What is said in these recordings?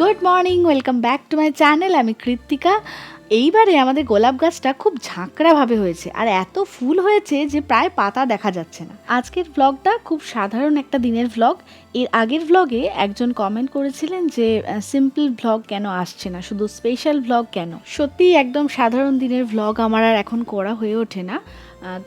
Good morning welcome back to my channel আমি কৃত্তিকা। এইবারে আমাদের গোলাপ গাছটা খুব ঝাঁকড়াভাবে হয়েছে, আর এত ফুল হয়েছে যে প্রায় পাতা দেখা যাচ্ছে না। আজকের ব্লগটা খুব সাধারণ একটা দিনের ব্লগ এর আগের ব্লগে একজন কমেন্ট করেছিলেন যে সিম্পল ব্লগ কেন আসছে না? শুধু স্পেশাল ব্লগ কেন? সত্যিই একদম সাধারণ দিনের ব্লগ আমার আর এখন করা হয়ে ওঠে না।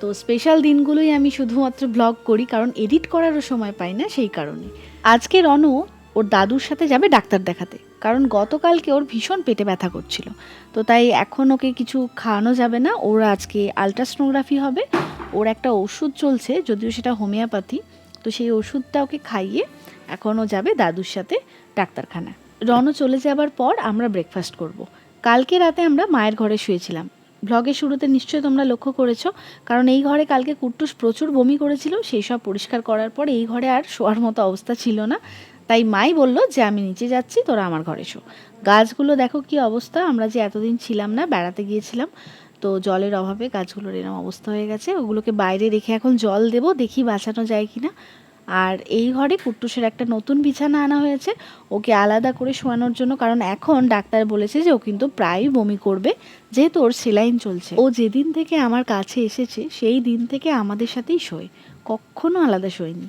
তো স্পেশাল দিনগুলোই আমি শুধুমাত্র ব্লগ করি, কারণ এডিট করারও সময় পাই না সেই কারণে। আজকের রনু ওর দাদুর সাথে যাবে ডাক্তার দেখাতে, কারণ গতকালকে ওর ভীষণ পেটে ব্যথা করছিল। তো তাই এখন ওকে কিছু খাওয়ানো যাবে না, ওর আজকে আলট্রাসোনোগ্রাফি হবে, ওর একটা ওষুধ চলছে, যদিও সেটা হোমিওপ্যাথি, তো সেই ওষুধটা ওকে খাইয়ে এখন ও যাবে দাদুর সাথে ডাক্তারখানা রনও চলে যাবার পর আমরা ব্রেকফাস্ট করব। কালকে রাতে আমরা মায়ের ঘরে শুয়েছিলাম। ব্লগের শুরুতে নিশ্চয়ই তোমরা লক্ষ্য করেছ, কারণ এই ঘরে কালকে কুট্টুস প্রচুর বমি করেছিল, সেই সব পরিষ্কার করার পর এই ঘরে আর শোয়ার মতো অবস্থা ছিল না। তাই মাই বলল যে আমি নিচে যাচ্ছি, তোরা আমার ঘরে শো গাছগুলো দেখো কি অবস্থা, আমরা যে এতদিন ছিলাম না, বেড়াতে গিয়েছিলাম, তো জলের অভাবে গাছগুলোর এরম অবস্থা হয়ে গেছে। ওগুলোকে বাইরে রেখে এখন জল দেবো, দেখি বাঁচানো যায় কি না আর এই ঘরে কুট্টুসের একটা নতুন বিছানা আনা হয়েছে, ওকে আলাদা করে শোয়ানোর জন্য, কারণ এখন ডাক্তার বলেছে যে ও কিন্তু প্রায়ই বমি করবে, যেহেতু ওর সেলাইন চলছে। ও যেদিন থেকে আমার কাছে এসেছে, সেই দিন থেকে আমাদের সাথেই শোয়, কখনো আলাদা শোয়নি।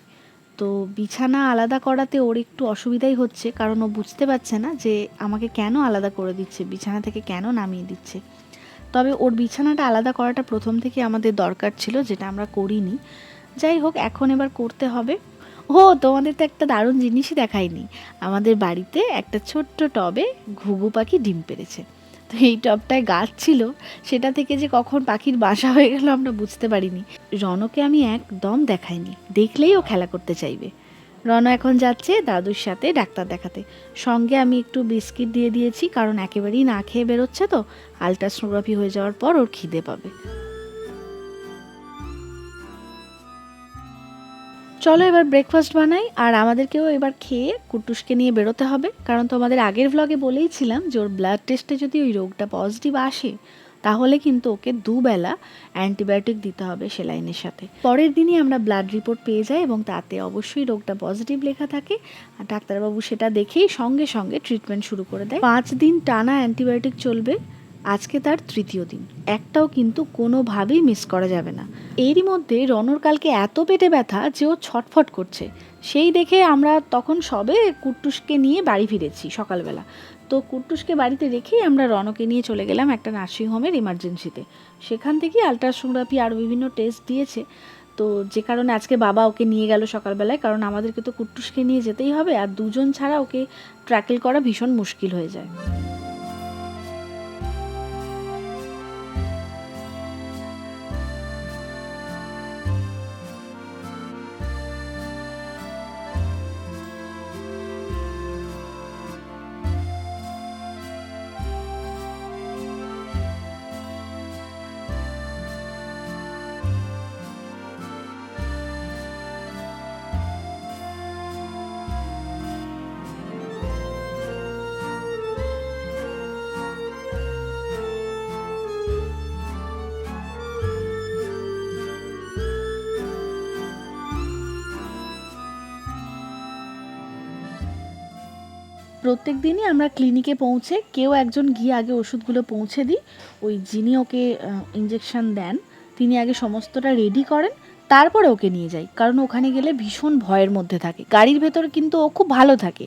তো বিছানা আলাদা করাতে ওর একটু অসুবিধাই হচ্ছে, কারণ ও বুঝতে পারছে না যে আমাকে কেন আলাদা করে দিচ্ছে, বিছানা থেকে কেন নামিয়ে দিচ্ছে। তবে ওর বিছানাটা আলাদা করাটা প্রথম থেকে আমাদের দরকার ছিল, যেটা আমরা করিনি। যাই হোক, এখন এবার করতে হবে। ও, তোমাদের তো একটা দারুণ জিনিসই দেখায়নি আমাদের বাড়িতে একটা ছোট্ট টবে ঘুঘু পাখি ডিম পেড়েছে তো এই টপটায় গাছ ছিল, সেটা থেকে যে কখন পাখির বাসা হয়ে গেল আমরা বুঝতে পারিনি। রনকে আমি একদম দেখাইনি, দেখলেই ও খেলা করতে চাইবে। রন এখন যাচ্ছে দাদুর সাথে ডাক্তার দেখাতে। সঙ্গে আমি একটু বিস্কিট দিয়ে দিয়েছি, কারণ একেবারেই না খেয়ে বেরোচ্ছে তো। আলট্রাসোনোগ্রাফি হয়ে যাওয়ার পর ওর খিদে পাবে। চলো এবার ব্রেকফাস্ট বানাই, আর আমাদেরকেও এবার খেয়ে কুটুসকে নিয়ে বেরোতে হবে। কারণ তোমাদের আগের ভ্লগে বলেইছিলাম যে ওর ব্লাড টেস্টে যদি ওই রোগটা পজিটিভ আসে, তাহলে কিন্তু ওকে দুবেলা অ্যান্টিবায়োটিক দিতে হবে সেলাইনের সাথে। পরের দিনই আমরা ব্লাড রিপোর্ট পেয়ে যাই এবং তাতে অবশ্যই রোগটা পজিটিভ লেখা থাকে। আর ডাক্তারবাবু সেটা দেখেই সঙ্গে সঙ্গে ট্রিটমেন্ট শুরু করে দেয়। পাঁচ দিন টানা অ্যান্টিবায়োটিক চলবে। আজকে তার তৃতীয় দিন। একটাও কিন্তু কোনোভাবেই মিস করা যাবে না। এরই মধ্যে রনর কালকে এত পেটে ব্যথা যে ও ছটফট করছে। সেই দেখে আমরা তখন সবে কুট্টুসকে নিয়ে বাড়ি ফিরেছি সকালবেলা। তো কুট্টুসকে বাড়িতে রেখেই আমরা রনকে নিয়ে চলে গেলাম একটা নার্সিংহোমের ইমার্জেন্সিতে সেখান থেকেই আলট্রাসোনোগ্রাফি আরও বিভিন্ন টেস্ট দিয়েছে। তো যে কারণে আজকে বাবা ওকে নিয়ে গেল সকালবেলায়, কারণ আমাদেরকে তো কুট্টুসকে নিয়ে যেতেই হবে আর দুজন ছাড়া ওকে ট্র্যাকেল করা ভীষণ মুশকিল হয়ে যায়। প্রত্যেক দিনই আমরা ক্লিনিকে পৌঁছে কেউ একজন গিয়ে আগে ওষুধগুলো পৌঁছে দিই। ওই যিনি ওকে ইঞ্জেকশন দেন, তিনি আগে সমস্তটা রেডি করেন, তারপরে ওকে নিয়ে যাই। কারণ ওখানে গেলে ভীষণ ভয়ের মধ্যে থাকে। গাড়ির ভেতর কিন্তু ও খুব ভালো থাকে।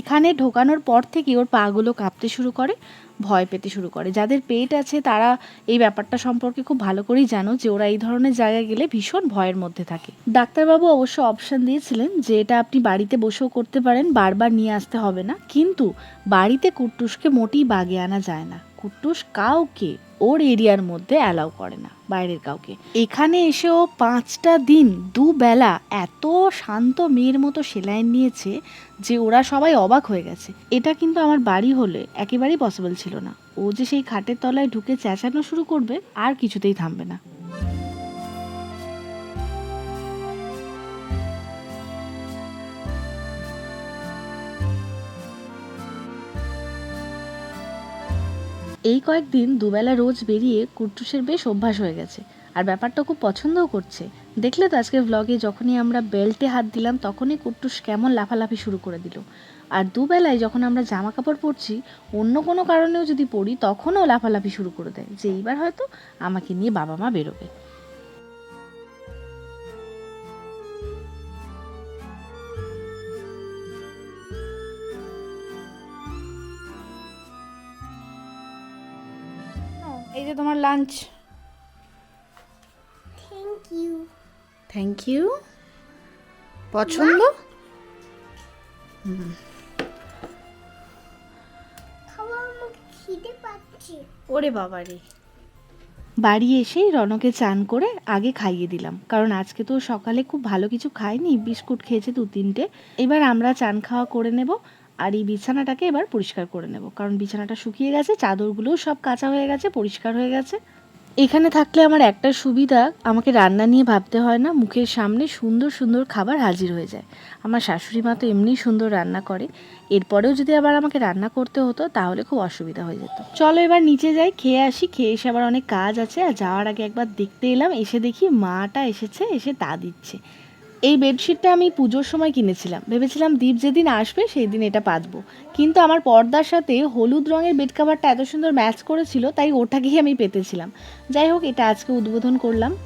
এখানে ঢোকানোর পর থেকে ওর পাগুলো কাঁপতে শুরু করে। ভয় পেতে শুরু করে। যাদের পেট আছে তারা এই ব্যাপারটা সম্পর্কে খুব ভালো করেই জানো যে ওরা এই ধরনের জায়গায় গেলে ভীষণ ভয়ের মধ্যে থাকে। ডাক্তারবাবু অবশ্য অপশান দিয়েছিলেন যে এটা আপনি বাড়িতে বসেও করতে পারেন, বারবার নিয়ে আসতে হবে না। কিন্তু বাড়িতে কুট্টুসকে মোটেই বাগে আনা যায় না। কুট্টুস কাউকে ওর এরিয়ার মধ্যে অ্যালাউ করে না, বাইরের কাউকে। এখানে এসেও পাঁচটা দিন, দুবেলা এত শান্ত মেয়ের মতো সেলাইন নিয়েছে যে ওরা সবাই অবাক হয়ে গেছে। এটা কিন্তু আমার বাড়ি হলে একেবারেই পসিবল ছিল না। ও যে সেই খাটের তলায় ঢুকে চেঁচানো শুরু করবে, আর কিছুতেই থামবে না। এই কয়েকদিন দুবেলা রোজ বেরিয়ে কুট্টুসের বেশ অভ্যাস হয়ে গেছে। আর ব্যাপারটা খুব পছন্দও করছে। দেখলে তো আজকের ব্লগে যখনই আমরা বেল্টে হাত দিলাম, তখনই কুট্টুস কেমন লাফালাফি শুরু করে দিল। আর দুবেলায় যখন আমরা জামা কাপড় পরছি, অন্য কোনো কারণেও যদি পড়ি তখনও লাফালাফি শুরু করে দেয় যে এইবার হয়তো আমাকে নিয়ে বাবা মা বেরোবে। এই যে তোমার lunch thank you thank you পছন্দ? ওরে বাবারে। বাড়ি এসেই রনকে চান করে আগে খাইয়ে দিলাম। কারণ আজকে তো সকালে খুব ভালো কিছু খায়নি বিস্কুট খেয়েছে দু তিনটে এবার আমরা চান খাওয়া করে নেব। আর এই বিছানাটাকে এবার পরিষ্কার করে নেব। কারণ বিছানাটা শুকিয়ে গেছে, চাদরগুলোও সব কাঁচা হয়ে গেছে, পরিষ্কার হয়ে গেছে। এখানে থাকলে আমার একটা সুবিধা, আমাকে রান্না নিয়ে ভাবতে হয় না, মুখের সামনে সুন্দর সুন্দর খাবার হাজির হয়ে যায়। আমার শাশুড়ি মা তো এমনিই সুন্দর রান্না করে। এরপরেও যদি আবার আমাকে রান্না করতে হতো, তাহলে খুব অসুবিধা হয়ে যেত। চলো এবার নিচে যাই, খেয়ে আসি, খেয়ে এসে আবার অনেক কাজ আছে। আর যাওয়ার আগে একবার দেখতে এলাম, এসে দেখি মাটা এসেছে, এসে তা দিচ্ছে। এই বেডশিটটা আমি পুজোর সময় কিনেছিলাম। ভেবেছিলাম দীপ যেদিন আসবে সেই দিন এটা পাতবো। কিন্তু আমার পর্দার সাথে হলুদ রঙের বেড কাভারটা এত সুন্দর ম্যাচ করেছিল, তাই ওটাকেই আমি পেতেছিলাম। যাই হোক, এটা আজকে উদ্বোধন করলাম।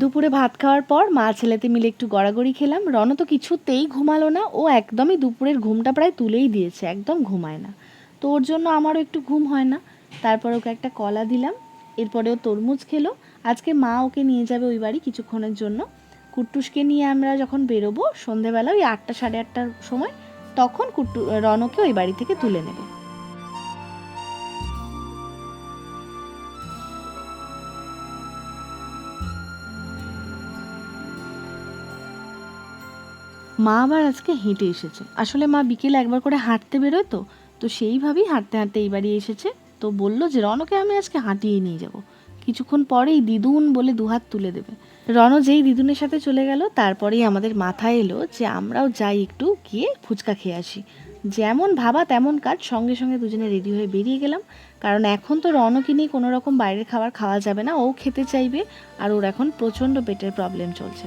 দুপুরে ভাত খাওয়ার পর মা ছেলেতে মিলে একটু গড়াগড়ি খেলাম। রণ তো কিছুতেই ঘুমালো না। ও একদমই দুপুরের ঘুমটা প্রায় তুলেই দিয়েছে, একদম ঘুমায় না। তো ওর জন্য আমারও একটু ঘুম হয় না। তারপর ওকে একটা কলা দিলাম। এরপরে ও তরমুজ খেলো। আজকে মা ওকে নিয়ে যাবে ওই বাড়ি কিছুক্ষণের জন্য। কুট্টুসকে নিয়ে আমরা যখন বেরোবো সন্ধেবেলা ওই আটটা সাড়ে আটটার সময়, তখন কুট্টু, রনকে ওই বাড়ি থেকে তুলে নেবে। মা আবার আজকে হেঁটে এসেছে। আসলে মা বিকেলে একবার করে হাঁটতে বেরোয় তো তো সেইভাবেই হাঁটতে হাঁটতে এই বাড়ি এসেছে। তো বলল যে, রনকে আমি আজকে হাঁটিয়ে নিয়ে যাব। কিছুক্ষণ পরেই দিদুন বলে দুহাত তুলে দেবে। রন যেই দিদুনের সাথে চলে গেল, তারপরেই আমাদের মাথায় এলো যে, আমরাও যাই একটু গিয়ে ফুচকা খেয়ে আসি। যেমন ভাবা তেমন কাজ, সঙ্গে সঙ্গে দুজনে রেডি হয়ে বেরিয়ে গেলাম। কারণ এখন তো রনকে নিয়ে কোনো রকম বাইরের খাবার খাওয়া যাবে না, ও খেতে চাইবে, আর ওর এখন প্রচণ্ড পেটের প্রবলেম চলছে।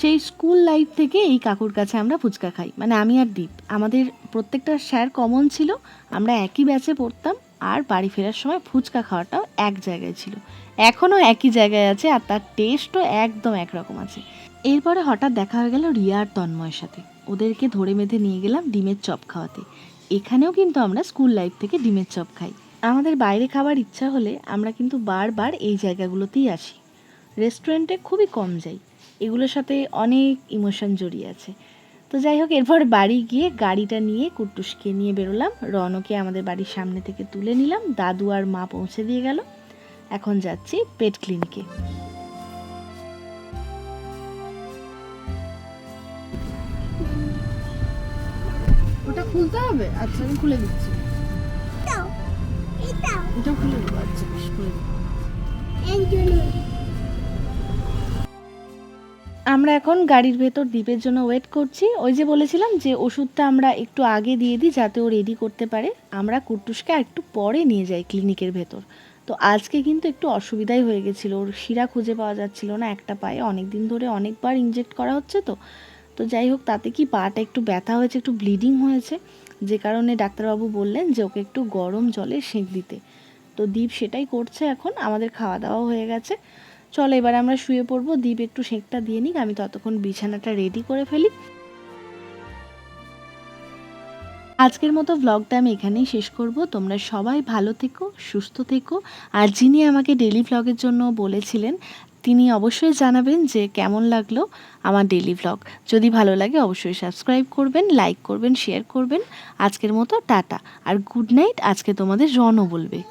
সেই স্কুল লাইফ থেকে এই কাকুর কাছে আমরা ফুচকা খাই। মানে আমি আর দীপ। আমাদের প্রত্যেকটা স্যার কমন ছিল। আমরা একই ব্যাচে পড়তাম আর বাড়ি ফেরার সময় ফুচকা খাওয়াটাও এক জায়গায় ছিল। এখনও একই জায়গায় আছে আর তার টেস্টও একদম একরকম আছে। এরপরে হঠাৎ দেখা হয়ে গেল রিয়া আর তন্ময়ের সাথে। ওদেরকে ধরে বেঁধে নিয়ে গেলাম ডিমের চপ খাওয়াতে। এখানেও কিন্তু আমরা স্কুল লাইফ থেকে ডিমের চপ খাই। আমাদের বাইরে খাবার ইচ্ছা হলে আমরা কিন্তু বারবার এই জায়গাগুলোতেই আসি। রেস্টুরেন্টে খুবই কম যাই। এগুলোর সাথে অনেক ইমোশন জড়িয়ে আছে। তো যাই হোক এরপর বাড়ি গিয়ে গাড়িটা নিয়ে কুট্টুসকে নিয়ে বেরোলাম। রনকে আমাদের বাড়ির সামনে থেকে তুলে নিলাম। দাদু আর মা পৌঁছে দিয়ে গেল। এখন যাচ্ছি পেট ক্লিনিকে। ওটা খুলতে হবে? আচ্ছা আমি খুলে দিচ্ছি। এটা খুলে দেবো আচ্ছা বেশ খুলে দেবো। আমরা এখন গাড়ির ভেতর দ্বীপের জন্য ওয়েট করছি। ওই যে বলেছিলাম যে ওষুধটা আমরা একটু আগে দিয়ে দিই যাতে ও রেডি করতে পারে। আমরা কুট্টুসকে একটু পরে নিয়ে যাই ক্লিনিকের ভেতর। তো আজকে কিন্তু একটু অসুবিধাই হয়ে গেছিল। ওর শিরা খুঁজে পাওয়া যাচ্ছিল না, একটা পায়ে। অনেক দিন ধরে অনেকবার ইনজেক্ট করা হচ্ছে তো। তো যাই হোক, তাতে কি পাটা একটু ব্যথা হয়েছে, একটু ব্লিডিং হয়েছে। যে কারণে ডাক্তারবাবু বললেন যে ওকে একটু গরম জলে সেঁক দিতে। তো দীপ সেটাই করছে এখন। আমাদের খাওয়া দাওয়া হয়ে গেছে। চলো এবার আমরা শুয়ে পড়ব। দ্বীপ একটু শেকটা দিয়ে নিক, আমি ততক্ষণ বিছানাটা রেডি করে ফেলি। আজকের মতো ভ্লগটা আমি এখানেই শেষ করব। তোমরা সবাই ভালো থেকো, সুস্থ থেকো। আর যিনি আমাকে ডেলি ভ্লগের জন্য বলেছিলেন, তিনি অবশ্যই জানাবেন যে কেমন লাগল আমার ডেলি ভ্লগ যদি ভালো লাগে অবশ্যই সাবস্ক্রাইব করবেন লাইক করবেন শেয়ার করবেন। আজকের মতো টাটা। আর গুড নাইট আজকে তোমাদের রনও বলবে।